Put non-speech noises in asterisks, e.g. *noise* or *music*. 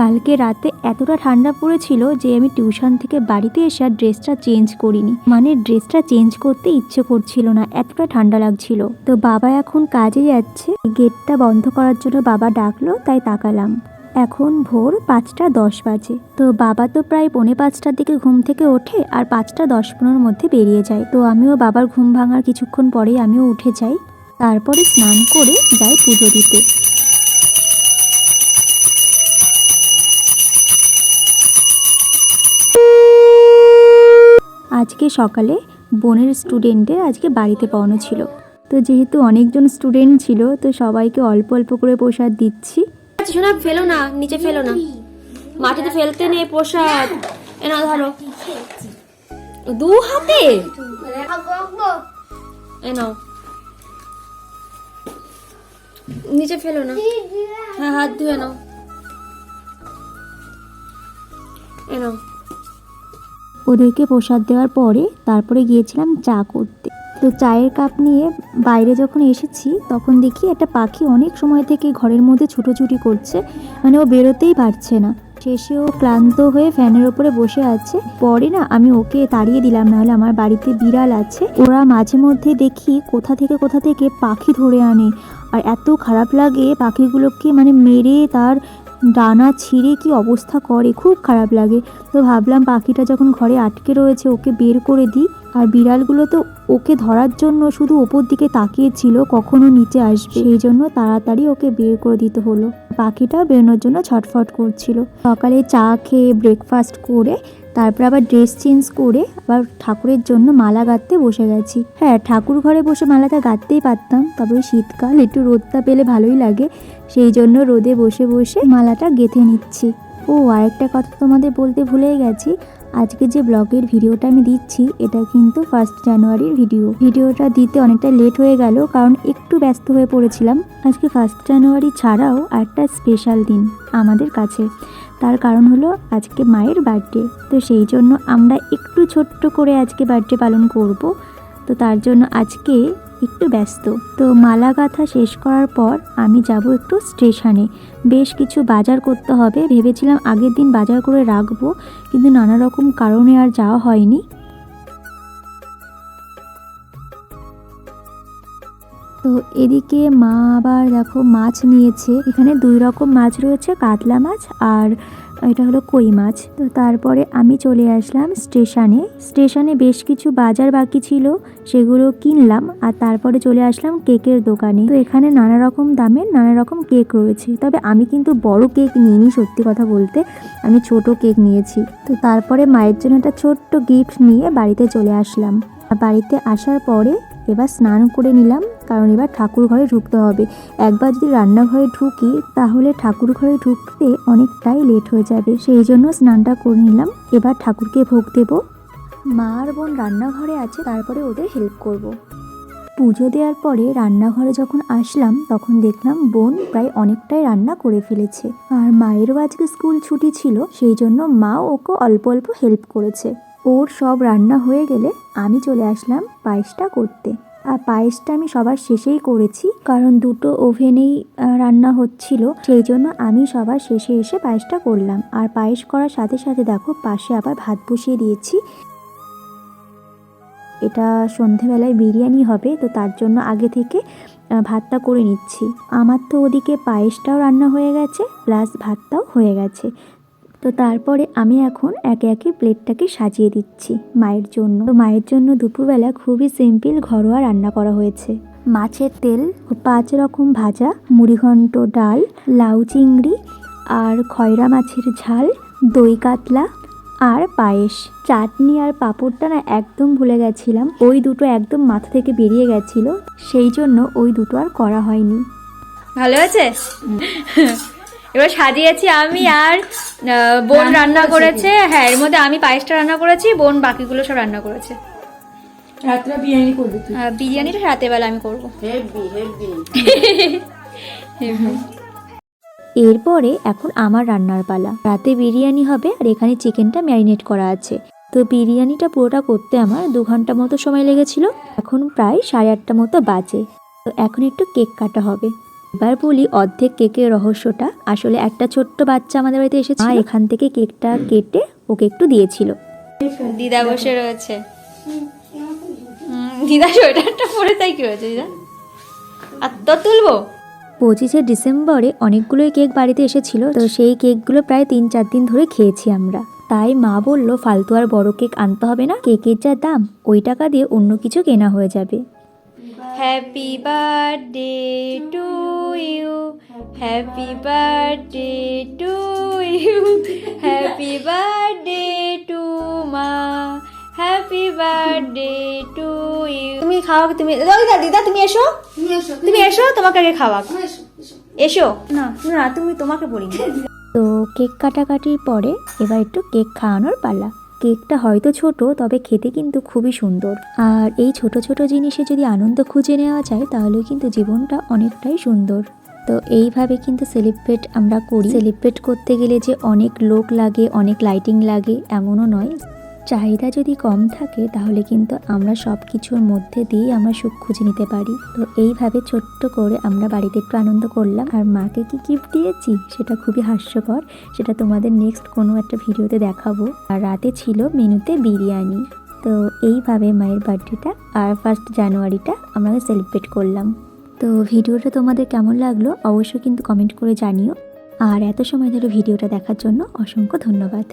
কালকে রাতে এতটা ঠান্ডা পড়েছিল যে আমি টিউশন থেকে বাড়িতে এসে আর ড্রেসটা চেঞ্জ করিনি। মানে ড্রেসটা চেঞ্জ করতে ইচ্ছে করছিল না, এতটা ঠান্ডা লাগছিল। তো বাবা এখন কাজে যাচ্ছে। গেটটা বন্ধ করার জন্য বাবা ডাকলো, তাই তাকালাম। এখন ভোর পাঁচটা দশ বাজে। তো বাবা তো প্রায় পৌনে পাঁচটার দিকে ঘুম থেকে ওঠে আর পাঁচটা দশ পনেরোর মধ্যে বেরিয়ে যায়। তো আমিও বাবার ঘুম ভাঙার কিছুক্ষণ পরেই আমিও উঠে যাই। তারপরে স্নান করে যাই পুজো দিতে। আজকে সকালে বোনের স্টুডেন্টের আজকে বাড়িতে পাওয়ানো ছিল। তো যেহেতু অনেকজন স্টুডেন্ট ছিল, তো সবাইকে অল্প অল্প করে প্রসাদ দিচ্ছি। শোনা ফেলো না, নিচে ফেলো না। মাটিতে ফেলতে নেই প্রসাদ। এ না ধরো। দু হাতে? এ নাও। নিচে ফেলো না। হ্যাঁ হাত ধুয়ে নাও। এ নাও। ওদেরকে প্রসাদ দেওয়ার পরে তারপরে গিয়েছিলাম চা করতে। তো চায়ের কাপ নিয়ে বাইরে যখন এসেছি, তখন দেখি একটা পাখি অনেক সময় থেকে ঘরের মধ্যে ছুটোছুটি করছে মানে ও বেরোতেই পারছে না। শেষে ও ক্লান্ত হয়ে ফ্যানের ওপরে বসে আছে। পরে না আমি ওকে তাড়িয়ে দিলাম, নাহলে আমার বাড়িতে বিড়াল আছে। ওরা মাঝে মধ্যে দেখি কোথা থেকে কোথা থেকে পাখি ধরে আনে। আর এত খারাপ লাগে পাখিগুলোকে মানে মেরে তার ডানা ছিঁড়ে কি অবস্থা করে? খুব খারাপ লাগে। তো ভাবলাম পাখিটা যখন ঘরে আটকে রয়েছে, ওকে বের করে দিই। আর বিড়ালগুলো তো ওকে ধরার জন্য শুধু ওপর দিকে তাকিয়েছিল, কখনো নিচে আসবে। সেই জন্য তাড়াতাড়ি ওকে বের করে দিতে হলো। পাখিটা বেরোনোর জন্য ছটফট করছিল। সকালে চা খেয়ে ব্রেকফাস্ট করে তারপর আবার ড্রেস চেঞ্জ করে আবার ঠাকুরের জন্য মালা গাঁথতে বসে গেছি। হ্যাঁ ঠাকুর ঘরে বসে মালাটা গাঁথতেই পারতাম। তবে শীতকাল, একটু রোদটা পেলে ভালোই লাগে। সেই জন্য রোদে বসে বসে মালাটা গেঁথে নিচ্ছি। ও, আরেকটা কথা তোমাদের বলতে ভুলেই গেছি। আজকে যে ব্লগের ভিডিওটা আমি দিচ্ছি, এটা কিন্তু ফার্স্ট জানুয়ারির ভিডিও ভিডিওটা দিতে অনেকটা লেট হয়ে গেল, কারণ একটু ব্যস্ত হয়ে পড়েছিলাম। আজকে ফার্স্ট জানুয়ারি ছাড়াও একটা স্পেশাল দিন আমাদের কাছে। তার কারণ হলো আজকে মায়ের বার্থডে তো সেই জন্য আমরা একটু ছোট্ট করে আজকে বার্থডে পালন করব। তো তার জন্য আজকে একটু ব্যস্ত। তো মালা গাঁথা শেষ করার পর আমি যাব একটু স্টেশনে বেশ কিছু বাজার করতে হবে। ভেবেছিলাম আগের দিন বাজার করে রাখব, কিন্তু নানা রকম কারণে আর যাওয়া হয়নি। তো এদিকে মা আবার দেখো মাছ নিয়েছে। এখানে দুই রকম মাছ রয়েছে, কাতলা মাছ আর এটা হলো কই মাছ। তো তারপরে আমি চলে আসলাম স্টেশনে। স্টেশনে বেশ কিছু বাজার বাকি ছিল, সেগুলো কিনলাম আর তারপরে চলে আসলাম কেকের দোকানে। তো এখানে নানা রকম দামের নানা রকম কেক রয়েছে। তবে আমি কিন্তু বড় কেক নিইনি সত্যি কথা বলতে, আমি ছোট কেক নিয়েছি। তো তারপরে মায়ের জন্য একটা ছোট্ট গিফট নিয়ে বাড়িতে চলে আসলাম। আর বাড়িতে আসার পরে এবার স্নান করে নিলাম। কারণ এবার ঠাকুর ঘরে ঢুকতে হবে। একবার যদি রান্নাঘরে ঢুকি, তাহলে ঠাকুর ঘরে ঢুকতে অনেকটাই লেট হয়ে যাবে। সেই জন্য স্নানটা করে নিলাম। এবার ঠাকুরকে ভোগ দেব। মা আর বোন রান্নাঘরে আছে, তারপরে ওদের হেল্প করব। পুজো দেওয়ার পরে রান্নাঘরে যখন আসলাম, তখন দেখলাম বোন প্রায় অনেকটাই রান্না করে ফেলেছে। আর মায়েরও আজকে স্কুল ছুটি ছিল, সেই জন্য মা ওকে অল্প অল্প হেল্প করেছে। ওর সব রান্না হয়ে গেলে আমি চলে আসলাম পায়েসটা করতে। পায়েসটা আমি সবার শেষেই করেছি, কারণ দুটো ওভেনেই রান্না হচ্ছিল। সেই জন্য আমি সবার শেষে এসে পায়েসটা করলাম। আর পায়েস করার সাথে সাথে দেখো, পাশে আবার ভাত বসিয়ে দিয়েছি। এটা সন্ধেবেলায় বিরিয়ানি হবে, তো তার জন্য আগে থেকে ভাতটা করে নিচ্ছি। আমার তো ওদিকে পায়েসটাও রান্না হয়ে গেছে, প্লাস ভাতটাও হয়ে গেছে। তো তারপরে আমি এখন একে একে প্লেটটাকে সাজিয়ে দিচ্ছি মায়ের জন্য। তো মায়ের জন্য দুপুরবেলা খুবই সিম্পল ঘরোয়া রান্না করা হয়েছে। মাছের তেল পাঁচ রকম ভাজা মুড়িঘণ্ট ডাল লাউ চিংড়ি আর খয়রা মাছের ঝাল দই কাতলা আর পায়েস। চাটনি আর পাঁপড়টা না একদম ভুলে গেছিলাম। ওই দুটো একদম মাথা থেকে বেরিয়ে গেছিল। সেই জন্য ওই দুটো আর করা হয়নি। ভালো আছে? এবার সাজিয়েছি আমি আর বোন রান্না করেছে। হ্যাঁ এর মধ্যে আমি পায়েসটা রান্না করেছি বোন বাকিগুলো সব রান্না করেছে। রাত্রে বিরিয়ানি করবি বিরিয়ানিটা রাতের বেলা আমি করব। হেভি *laughs* হেভি এরপরে এখন আমার রান্নার পালা। রাতে বিরিয়ানি হবে আর এখানে চিকেনটা ম্যারিনেট করা আছে। তো বিরিয়ানিটা পুরোটা করতে আমার দু ঘণ্টা মতো সময় লেগেছিল। এখন প্রায় সাড়ে আটটা মতো বাজে। তো এখন একটু কেক কাটা হবে। এবার বলি অর্ধেক কেকের রহস্যটা। আসলে একটা ছোট্ট বাচ্চা আমাদের বাড়িতে এসেছে মা এখান থেকে কেকটা কেটে ওকে একটু দিয়েছিল। দিদা বসে রয়েছে। দিদা সোয়েটারটা পরে তাই কি হয়েছে দিদা? আর তো তুলবো। পঁচিশে ডিসেম্বরে অনেকগুলোই কেক বাড়িতে এসেছিল। তো সেই কেকগুলো প্রায় তিন চার দিন ধরে খেয়েছি আমরা। তাই মা বলল ফালতু আর বড় কেক আনতে হবে না। কেকের যা দাম ওই টাকা দিয়ে অন্য কিছু কেনা হয়ে যাবে। Happy birthday to you happy birthday to you happy birthday to মা হ্যাপি বার্থডে টু ইউ তুমি খাওয়া তুমি দিদা দিদা তুমি এসো। তুমি এসো তোমাকে আগে খাওয়া এসো না না তুমি তোমাকে বলিনি। তো কেক কাটাকাটির পরে এবার একটু কেক খাওয়ানোর পালা। কেকটা হয়তো ছোট, তবে খেতে কিন্তু খুবই সুন্দর। আর এই ছোট ছোট জিনিসে যদি আনন্দ খুঁজে নেওয়া যায় তাহলে কিন্তু জীবনটা অনেকটাই সুন্দর। তো এইভাবে কিন্তু সেলিব্রেট আমরা করি। সেলিব্রেট করতে গেলে যে অনেক লোক লাগে, অনেক লাইটিং লাগে, এমনও নয়। চাহিদা যদি কম থাকে, তাহলে কিন্তু আমরা সব কিছুর মধ্যে দিয়েই আমরা সুখ খুঁজে নিতে পারি। তো এইভাবে ছোট্ট করে আমরা বাড়িতে একটু আনন্দ করলাম। আর মাকে কি গিফট দিয়েছি? সেটা খুবই হাস্যকর। সেটা তোমাদের নেক্সট কোনো একটা ভিডিওতে দেখাবো। আর রাতে ছিল মেনুতে বিরিয়ানি। তো এইভাবে মায়ের বার্থডেটা আর ফার্স্ট জানুয়ারিটা আমরা সেলিব্রেট করলাম। তো ভিডিওটা তোমাদের কেমন লাগল? অবশ্যই কিন্তু কমেন্ট করে জানিও। আর এত সময় ধরে ভিডিওটা দেখার জন্য অসংখ্য ধন্যবাদ।